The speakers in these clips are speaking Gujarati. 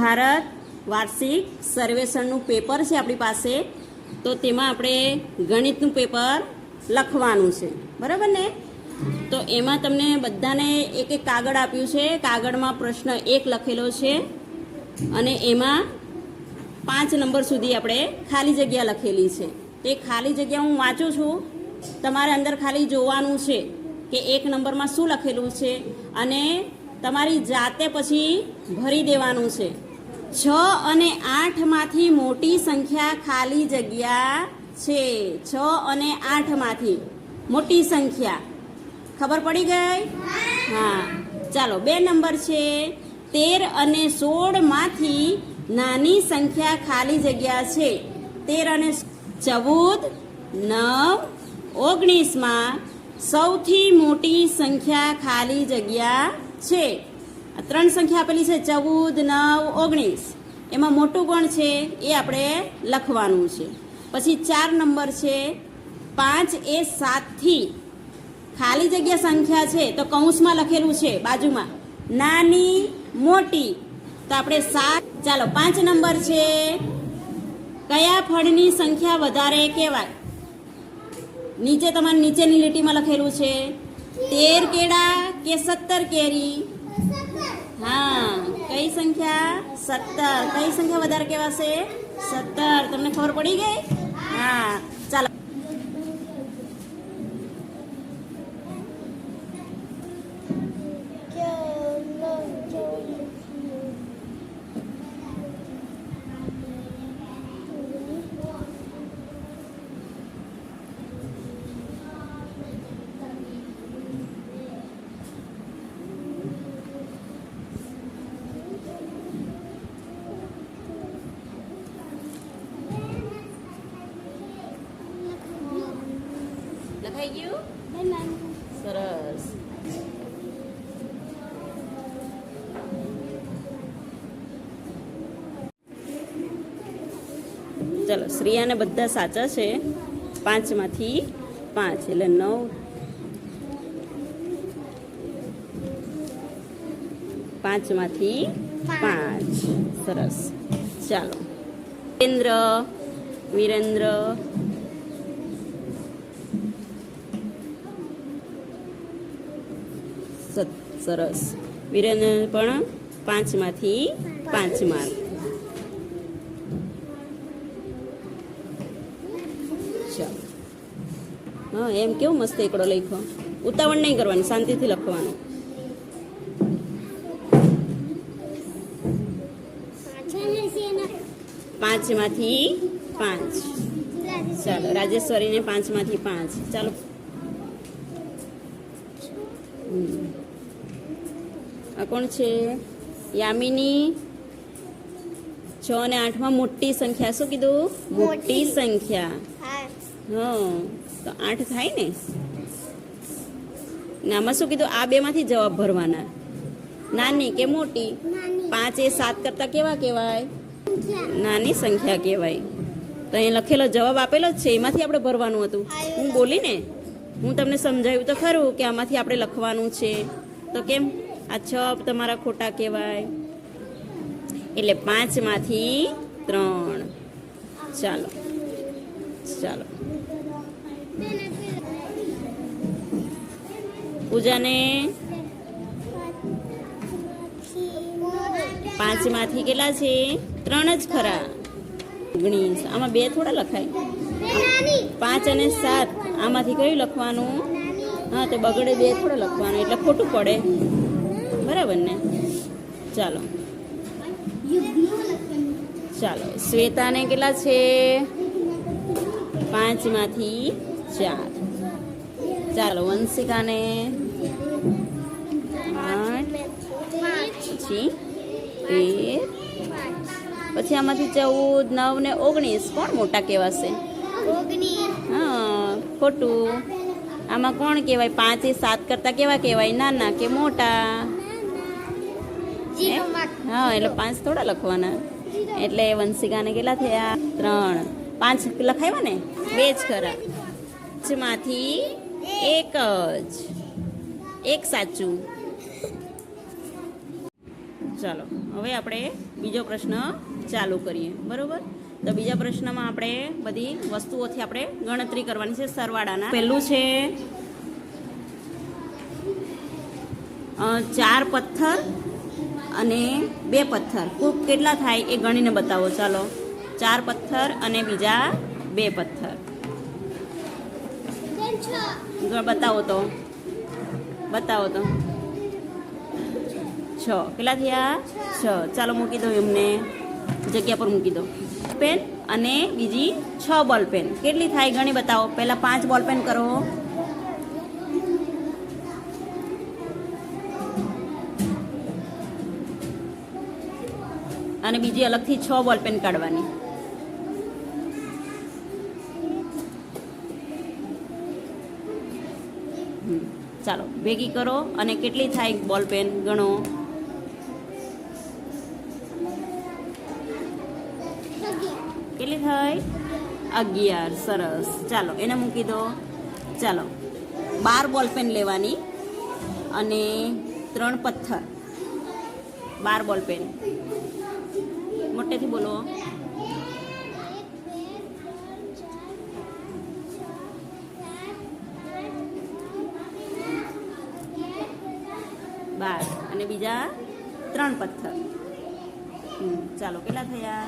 ભારત વાર્ષિક સર્વેક્ષણનું પેપર છે આપણી પાસે. તો તેમાં આપણે ગણિતનું પેપર લખવાનું છે. બરાબર ને? તો એમાં તમને બધાને એક એક કાગળ આપ્યું છે. કાગળમાં પ્રશ્ન એક લખેલો છે. અને એમાં પાંચ નંબર સુધી આપણે ખાલી જગ્યા લખેલી છે. તે ખાલી જગ્યા હું વાંચું છું. તમારે અંદર ખાલી જોવાનું છે કે એક નંબરમાં શું લખેલું છે. અને તમારી જાતે પછી ભરી દેવાનું છે. છ અને આઠમાંથી મોટી સંખ્યા ખાલી જગ્યા છે. છ અને આઠમાંથી મોટી સંખ્યા. ખબર પડી ગઈ? હા. ચાલો, બે નંબર છે. તેર અને સોળમાંથી નાની સંખ્યા ખાલી જગ્યા છે. તેર અને ચૌદ, નવ, ઓગણીસમાં સૌથી મોટી સંખ્યા ખાલી જગ્યા છે. ત્રણ સંખ્યા આપેલી છે, ચૌદ, નવ, ઓગણીસ. એમાં મોટું ગણ છે? એ આપણે લખવાનું છે. પછી ચાર નંબર છે, પાંચ એ સાતથી. ખાલી જગ્યા સંખ્યા છે, તો કૌંસમાં લખેલું છે, બાજુમાં. નાની, મોટી. તો આપણે સાત, ચાલો, પાંચ નંબર છે. કયા ફળની સંખ્યા વધારે કહેવાય? નીચે તમારે નીચેની લીટીમાં લખેલું છે, તેર કેળા કે સત્તર કેરી? હા કઈ સંખ્યા? સત્તર. કઈ સંખ્યા વધારે કહેવાશે? સત્તર. તમને ખબર પડી ગઈ? હા ચાલો લખાઈ ગયું સરસ ચલો શ્રેયાને બધા સાચા છે. પાંચમાંથી પાંચ, એટલે નવ. પાંચમાંથી પાંચ. સરસ. ચાલો. વિરેન્દ્ર વિરેન્દ્ર. સરસ. વિરેન્દ્ર પણ પાંચમાંથી પાંચ માર્ક. ચાલો. હા, એમ કેવું મસ્ત એકડો લખ્યો. ઉતાવળ નહીં કરવાની, શાંતિથી લખવાનું. પાંચમાંથી પાંચ. ચાલો, રાજેશ્વરીને પાંચમાંથી પાંચ. ચાલો હમ. આ કોણ છે? યામિની. છ અને આઠમાં મોટી સંખ્યા. શું કીધું? મોટી સંખ્યા. હા. તો આઠ થાય ને? આમાં શું કીધું? આ બેમાંથી જવાબ ભરવાના. નાની કે મોટી? પાંચ એ સાત કરતા કેવા કહેવાય? નાની સંખ્યા કહેવાય. તો અહીં લખેલો જવાબ આપેલો જ છે. એમાંથી આપણે ભરવાનું હતું. હું બોલી ને? હું તમને સમજાવ્યું તો ખરું કે આમાંથી આપણે લખવાનું છે. તો કેમ? આ છ તમારા ખોટા કહેવાય. એટલે પાંચમાંથી ત્રણ. ચાલો. ચાલો. પૂજાને પાંચમાંથી કેટલા છે? ત્રણ જ ખરા. ઓગણીસ આમાં બે થોડા લખાય. પાંચ અને સાત. આમાંથી કયું લખવાનું? હા, તો બગડે બે થોડા લખવાનું, એટલે ખોટું પડે. બરાબર ને? ચાલો. ચાલો. શ્વેતાને કેટલા છે? પાંચમાંથી ચાર. ચાલો, વંશિકાને પછી તેર પછી આમાંથી ચૌદ, નવ ને ઓગણીસ. કોણ મોટા કહેવાશે? હા, ખોટું. આમાં કોણ કહેવાય? પાંચ સાત કરતાં કેવા કહેવાય? નાના કે મોટા? હા, એટલે પાંચ થોડા લખવાના. એટલે વંશિકાને કેટલા થયા? ત્રણ. પાંચ લખાવ્યા ને? બે જ ખરા. પાંચમાંથી એક જ. એક સાચું. ચાલો, હવે આપણે બીજો પ્રશ્ન ચાલુ કરીએ. બરોબર? તો બીજા પ્રશ્નમાં આપણે બધી વસ્તુઓથી આપણે ગણતરી કરવાની છે સરવાળાના. પહેલું છે ચાર પથ્થર અને બે પથ્થર. કુલ કેટલા થાય એ ગણીને બતાવો. ચાલો. ચાર પથ્થર અને બીજા બે પથ્થર. બતાવો તો. બતાવો તો. છ. કેટલા થયા? છ. ચાલો મૂકી દો એમને. જગ્યા પર મૂકી દો પેન અને બીજી છ બોલ પેન. કેટલી થાય ગણી બતાવો. પહેલાં પાંચ બોલ પેન કરો. અને બીજી અલગથી છ બોલ પેન કાઢવાની. ચાલો, ભેગી કરો અને કેટલી થાય બોલ પેન? ગણો. કેટલી થાય? અગિયાર, સરસ. ચાલો, એને મૂકી દો. ચાલો, બાર બોલ પેન લેવાની અને ત્રણ પથ્થર. બાર બોલ પેન. મોટેથી બોલો બાર અને બીજા ત્રણ પથ્થર. ચાલો, કેટલા થયા?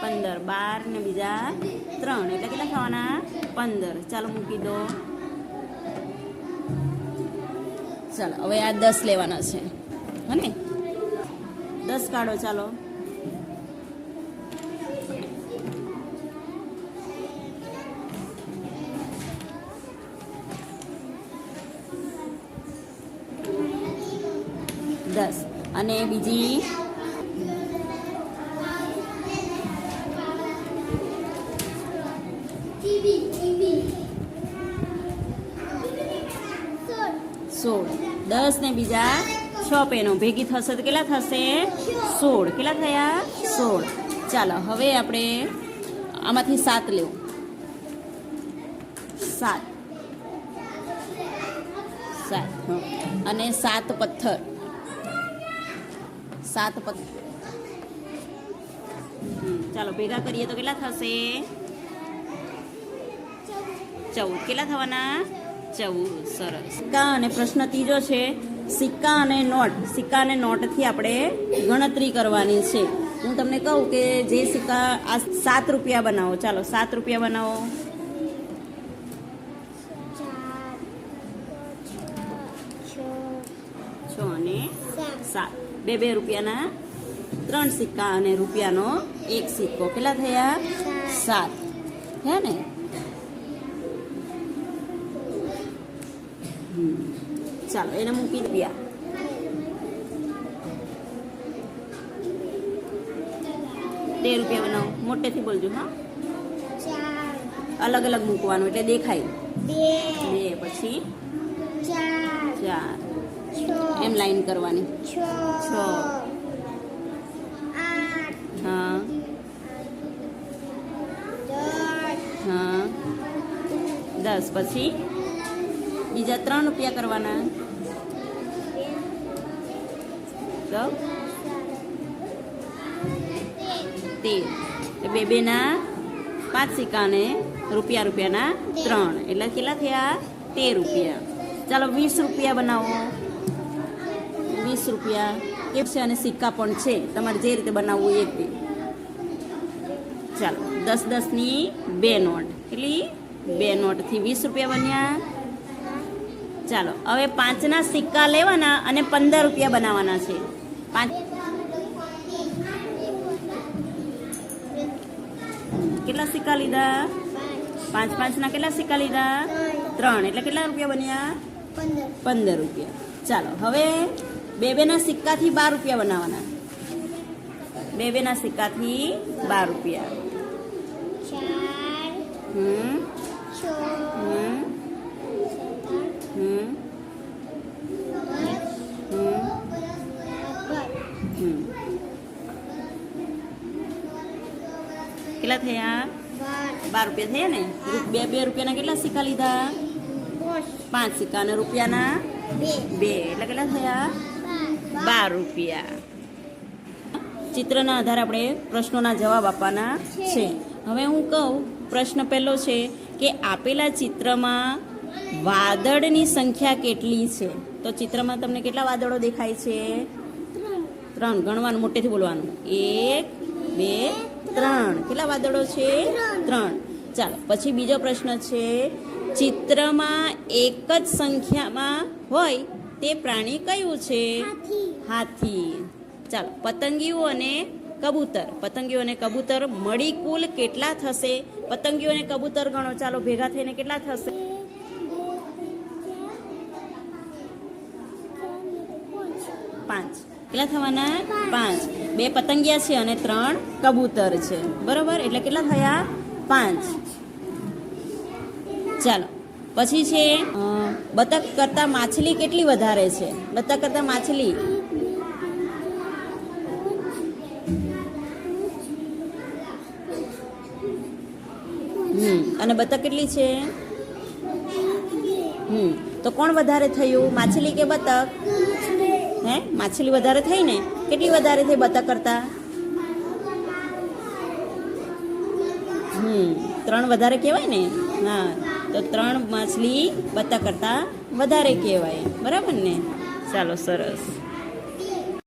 પંદર. બાર ને બીજા ત્રણ. એટલે કેટલા થવાના? પંદર. ચાલો, મૂકી દો. ચાલો, હવે આ દસ લેવાના છે. હને દસ કાઢો, ચાલો. દસ. અને બીજી? સોળ. દસ ને બીજા? છ પેનો. ભેગી થશે તો કેટલા થશે? સોળ. કેટલા થયા? સોળ. ચાલો, હવે આપણે આમાંથી સાત લેવું. સાત. સાત અને સાત પથ્થર. સાત ચાલો ભેગા કરીએ તો કેટલા થશે? ચૌદ. કેટલા થવાના? ચૌદ. સરસ. સિક્કા અને પ્રશ્ન ત્રીજો છે, સિક્કા અને નોટ. સિક્કા અને નોટથી આપણે ગણતરી કરવાની છે. હું તમને કહું કે જે સિક્કા આ સાત રૂપિયા બનાવો. ચાલો, સાત રૂપિયા બનાવો છ અને સાત બે બે રૂપિયાના ત્રણ સિક્કા અને રૂપિયાનો એક સિક્કો કેટલા થયા સાત થયા ને હમ. ચાલો એને મૂકી રૂપિયા બે રૂપિયા બનાવો મોટેથી બોલજો હા અલગ અલગ મૂકવાનું એટલે દેખાય બે પછી ચાર એમ લાઈન કરવાની છ હા હા દસ પછી બીજા ત્રણ રૂપિયા કરવાના તો તેર એ બે બેના પાંચ સિક્કા અને રૂપિયા રૂપિયાના ત્રણ એટલે કેટલા થયા તેર રૂપિયા ચાલો વીસ રૂપિયા બનાવો રૂપિયા એ છે અને સિક્કા પણ છે. તમારે જે રીતે બનાવવું એ રીતે. ચાલો, દસ દસની બે નોટ. એટલે બે નોટથી વીસ રૂપિયા બન્યા. ચાલો, હવે પાંચના સિક્કા લેવાના અને પંદર રૂપિયા બનાવવાના છે. પાંચ કેટલા સિક્કા લીધા? પાંચ પાંચના કેટલા સિક્કા લીધા? ત્રણ. એટલે કેટલા રૂપિયા બન્યા? પંદર રૂપિયા. ચાલો, હવે બે બેના સિક્કાથી બાર રૂપિયા બનાવવાના. બે બેના સિક્કાથી બાર રૂપિયા. હમ હમ હમ કેટલા થયા? બાર રૂપિયા થયા ને? બે બે રૂપિયાના કેટલા સિક્કા લીધા? પાંચ. સિક્કા અને રૂપિયાના બે. એટલે કેટલા થયા? બાર રૂપિયા. ચિત્રના આધારે આપણે પ્રશ્નોના જવાબ આપવાના છે. હવે હું કહું, પ્રશ્ન પહેલો છે કે આપેલા ચિત્રમાં વાદળની સંખ્યા કેટલી છે? તો ચિત્રમાં તમને કેટલા વાદળો દેખાય છે? ત્રણ. ગણવાનું, મોટેથી બોલવાનું. એક, બે, ત્રણ. કેટલા વાદળો છે? ત્રણ. ચાલો, પછી બીજો પ્રશ્ન છે, ચિત્રમાં એક જ સંખ્યામાં હોય તે પ્રાણી કયું છે? હાથી. ચાલો પતંગીઓ અને કબૂતર. પતંગીઓ અને કબૂતર મળી કુલ કેટલા થશે? પતંગીઓ અને કબૂતર ગણો. ચાલો ભેગા થઈને કેટલા થશે? પાંચ. કેટલા થવાના? પાંચ. બે પતંગિયા છે અને ત્રણ કબૂતર છે. બરોબર? એટલે કેટલા થયા? પાંચ. ચાલો. પછી છે બતક કરતાં માછલી કેટલી વધારે છે? બતક કરતાં માછલી? હમ, અને બતક કેટલી છે? હમ, તો કોણ વધારે થયું? માછલી કે બતક? હે? માછલી વધારે થઈ ને? કેટલી વધારે થઈ બતક કરતા? હમ, ત્રણ વધારે કહેવાય ને? હા. તો ત્રણ માછલી બધા કરતાં વધારે કહેવાય. બરાબર ને? ચાલો સરસ.